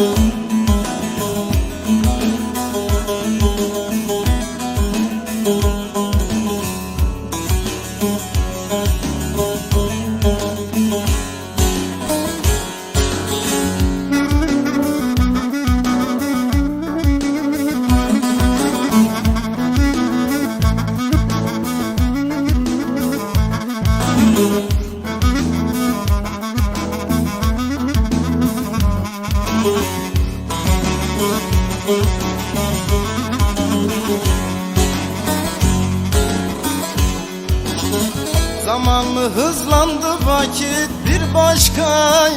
Müzik Zaman mı hızlandı vakit bir başka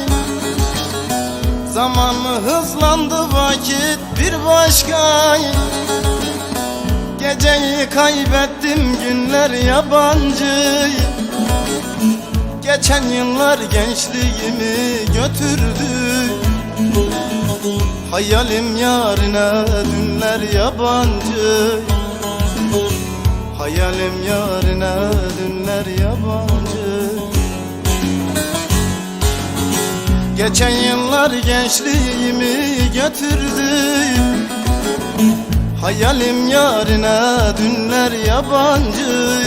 Zaman mı hızlandı vakit bir başka Geceyi kaybettim günler yabancı Geçen yıllar gençliğimi götürdü Hayalim yarına dünler yabancı. Hayalim yarına dünler yabancı. Geçen yıllar gençliğimi götürdü. Hayalim yarına dünler yabancı.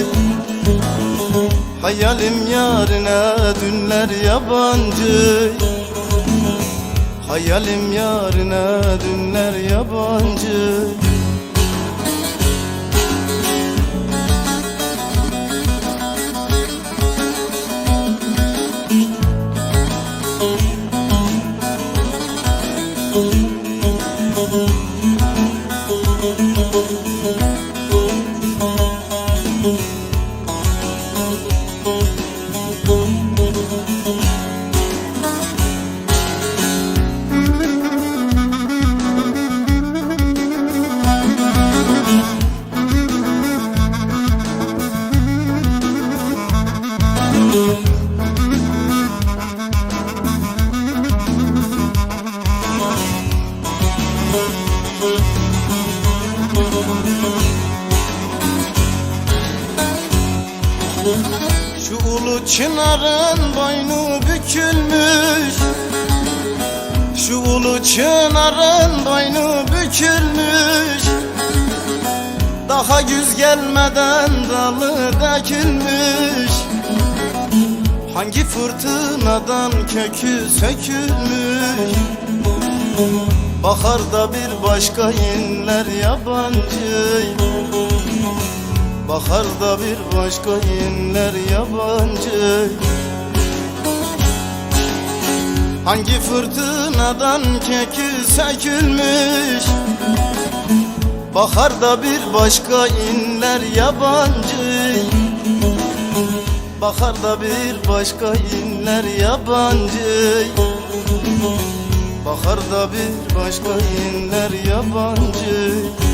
Hayalim yarına dünler yabancı Hayalim yarına dünler yabancı Şu ulu çınarın boynu bükülmüş. Şu ulu çınarın boynu bükülmüş. Daha güz gelmeden dalı dökülmüş. Hangi fırtınadan kökü sökülmüş? Baharda bir başka inler yabancı Baharda bir başka inler yabancı. Hangi fırtınadan kökü sökülmüş Baharda bir başka inler yabancı. Baharda bir başka inler yabancı. Baharda bir başka inler yabancı